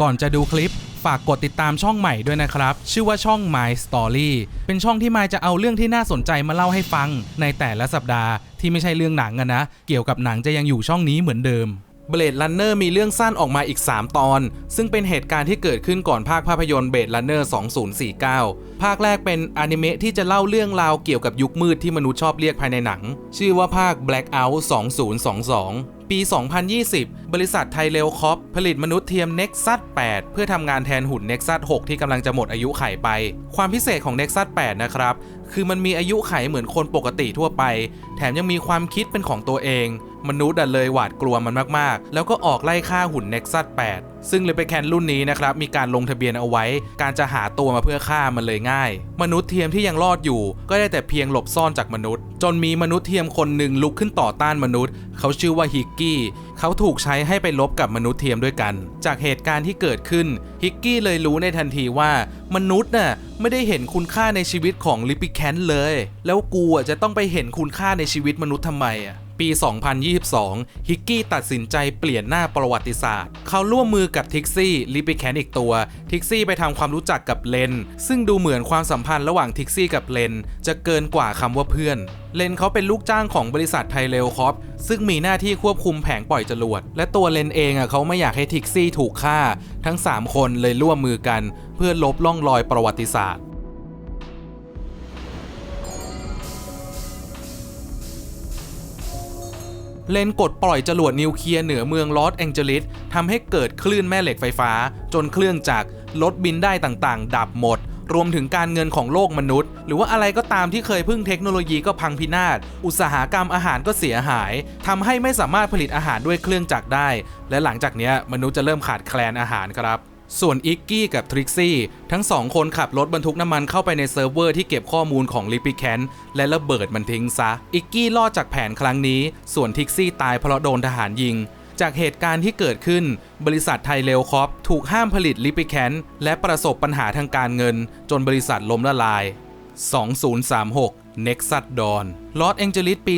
ก่อนจะดูคลิป ฝากกดติดตามช่องใหม่ด้วยนะครับ ชื่อว่าช่อง My Story เป็นช่องที่มายจะเอาเรื่องที่น่าสนใจมาเล่าให้ฟัง ในแต่ละสัปดาห์ที่ไม่ใช่เรื่องหนังอะนะ เกี่ยวกับหนังจะยังอยู่ช่องนี้เหมือนเดิม Blade Runner มีเรื่องสั้นออกมาอีก 3 ตอน ซึ่งเป็นเหตุการณ์ที่เกิดขึ้นก่อนภาคภาพยนตร์ Blade Runner 2049 ภาคแรกเป็นอนิเมะที่จะเล่าเรื่องราวเกี่ยวกับยุคมืดที่มนุษย์ชอบเรียกภายในหนัง ชื่อว่าภาค Blackout 2022ปี 2020 บริษัทไทเรลคอปผลิตมนุษย์เทียม Nexus 8 เพื่อทำงานแทนหุ่น Nexus 6 ที่กำลังจะหมดอายุไขไป ความพิเศษของ Nexus 8 นะครับ คือมันมีอายุไขเหมือนคนปกติทั่วไป แถมยังมีความคิดเป็นของตัวเอง มนุษย์อะเลยหวาดกลัวมันมากๆ แล้วก็ออกไล่ฆ่าหุ่น Nexus 8 ซึ่งเลยไปแคนรุ่นนี้นะครับ มีการลงทะเบียนเอาไว้ การจะหาตัวมาเพื่อฆ่ามันเลยง่าย มนุษย์เทียมที่ยังรอดอยู่ ก็ได้แต่เพียงหลบซ่อนจากมนุษย์ จนมีมนุษย์เทียมคนหนึ่งลุกขึ้นต่อต้านมนุษย์ เขาชื่อว่าฮิกกี้ เขาถูกใช้ให้ไปลบกับมนุษย์เทียมด้วยกัน จากเหตุการณ์ที่เกิดขึ้น ฮิกกี้เลยรู้ในทันทีว่ามนุษย์น่ะไม่ได้เห็นคุณค่าในชีวิตของลิปิแคนเลย แล้วกูอะจะต้องไปเห็นคุณค่าในชีวิตมนุษย์ทำไมอะ ปี 2022 ฮิกกี้ตัดสินใจเปลี่ยนหน้าประวัติศาสตร์ เขาร่วมมือกับทิกซี่ลิปิแคนอีกตัว ทิกซี่ไปทำความรู้จักกับเลน ซึ่งดูเหมือนความสัมพันธ์ระหว่างทิกซี่กับเลน จะเกินกว่าคำว่าเพื่อน เลนเขาเป็นลูกจ้างของบริษัทไทเรลคอปซึ่งมีหน้าที่ควบคุมแผงปล่อยจรวด และตัวเลนเองอะเขาไม่อยากให้ทิกซี่ถูกฆ่า ทั้ง 3 คนเลยร่วมมือกัน เพื่อลบล่องรอยประวัติศาสตร์ เลนกดปล่อยจรวดนิวเคลียร์เหนือเมืองลอสแองเจลิสทำให้เกิดคลื่นแม่เหล็กไฟฟ้า จนเครื่องจักรรถบินได้ต่างๆ ดับหมด รวมถึงการเงินของโลกมนุษย์ หรือว่าอะไรก็ตามที่เคยพึ่งเทคโนโลยีก็พังพินาศ อุตสาหกรรมอาหารก็เสียหายทำให้ไม่สามารถผลิตอาหารด้วยเครื่องจักรได้ และหลังจากนี้มนุษย์จะเริ่มขาดแคลนอาหารครับ ส่วนอิกกี้กับทริกซี่ทั้งสองคนขับรถบรรทุกน้ำมันเข้าไปในเซิร์ฟเวอร์ที่เก็บข้อมูลของลิปิแคนและระเบิดมันทิ้งซะ อิกกี้รอดจากแผนครั้งนี้ ส่วนทริกซี่ตายเพราะโดนทหารยิง จากเหตุการณ์ที่เกิดขึ้น บริษัทไทยเรลคอปถูกห้ามผลิตลิปิแคนและประสบปัญหาทางการเงิน จนบริษัทล้มละลาย 2036 n e x ซัตดอนลอสแองเจลิสปี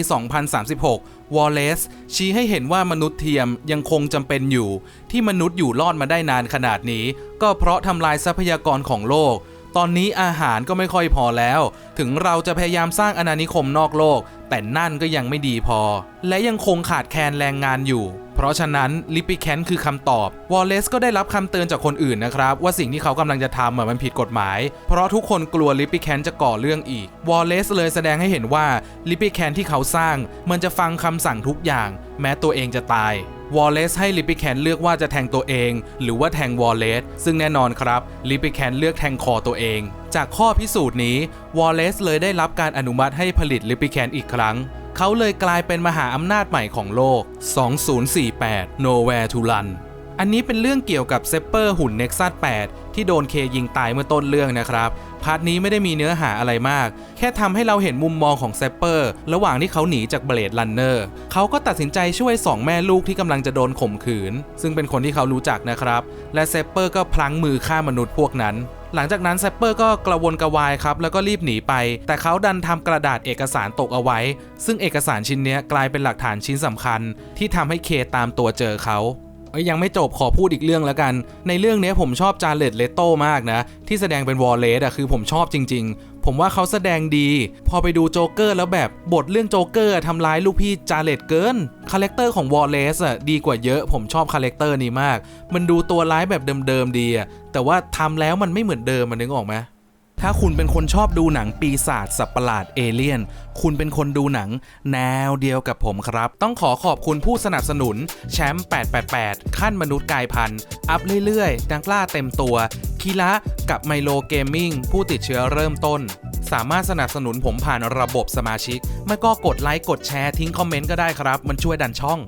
2036 วอลเลซชี้ให้เห็นว่ามนุษย์เทียมยังคงจำเป็นอยู่ ที่มนุษย์อยู่รอดมาได้นานขนาดนี้ ก็เพราะทำลายทรัพยากรของโลก ตอนนี้อาหารก็ไม่ค่อยพอแล้ว ถึงเราจะพยายามสร้างอาณานิคมนอกโลก แต่นั่นก็ยังไม่ดีพอ และยังคงขาดแคลนแรงงานอยู่ เพราะฉะนั้นลิปปิแคนคือคำตอบ วอลเลซก็ได้รับคำเตือนจากคนอื่นนะครับ ว่าสิ่งที่เขากำลังจะทำอะมันผิดกฎหมาย เพราะทุกคนกลัวลิปปิแคนจะก่อเรื่องอีก วอลเลซเลยแสดงให้เห็นว่าลิปปิแคนที่เขาสร้าง มันจะฟังคำสั่งทุกอย่าง แม้ตัวเองจะตายวอลเลซให้ลิปปิแคนเลือกว่าจะแทงตัวเอง หรือว่าแทงวอลเลซซึ่งแน่นอนครับลิปิแคนเลือกแทงคอตัวเอง จากข้อพิสูจน์นี้วอลเลซเลยได้รับการอนุมัติให้ผลิตลิปิแคนอีกครั้ง เขาเลยกลายเป็นมหาอำนาจใหม่ของโลก 2048 Nowhere to Run อันนี้เป็นเรื่องเกี่ยวกับเซปเปอร์หุ่น Nexus 8 ที่โดนเคยิงตายเมื่อต้นเรื่องนะครับ พาร์ทนี้ไม่ได้มีเนื้อหาอะไรมาก แค่ทำให้เราเห็นมุมมองของเซปเปอร์ระหว่างที่เขาหนีจากเบลดลันเนอร์เขาก็ตัดสินใจช่วย 2 แม่ลูกที่กำลังจะโดนข่มขืน ซึ่งเป็นคนที่เขารู้จักนะครับ และเซปเปอร์ก็พลั้งมือฆ่ามนุษย์พวกนั้น หลังจากนั้นแซปเปอร์ก็กระวนกระวายครับแล้วก็รีบหนีไป แต่เขาดันทำกระดาษเอกสารตกเอาไว้ ซึ่งเอกสารชิ้นนี้กลายเป็นหลักฐานชิ้นสำคัญ ที่ทำให้เคตามตัวเจอเขายังไม่จบขอพูดอีกเรื่องแล้วกัน ในเรื่องนี้ผมชอบจาเลตเลโตมากนะ ที่แสดงเป็นวอลเลตอะคือผมชอบจริง ๆ ผมว่าเขาแสดงดี พอไปดูโจ๊กเกอร์แล้วแบบบทเรื่องโจ๊กเกอร์ทำร้ายลูกพี่จาเลตเกิน คาแรคเตอร์ของวอลเลซอะดีกว่าเยอะ ผมชอบคาแรคเตอร์นี้มาก มันดูตัวร้ายแบบเดิมๆดีอะแต่ว่าทำแล้วมันไม่เหมือนเดิมมันนึกออกไหม ถ้าคุณเป็นคนชอบดูหนังปีศาจสัตว์ประหลาดเอเลี่ยน คุณเป็นคนดูหนังแนวเดียวกับผมครับ ต้องขอขอบคุณผู้สนับสนุน แชมป์ 888 ขั้นมนุษย์กายพันธุ์ อัพเรื่อยๆ ดังกล้าเต็มตัว คีระกับไมโลเกมมิ่งผู้ติดเชื้อเริ่มต้น สามารถสนับสนุนผมผ่านระบบสมาชิก ไม่ก็กดไลค์กดแชร์ทิ้งคอมเมนต์ก็ได้ครับ มันช่วยดันช่อง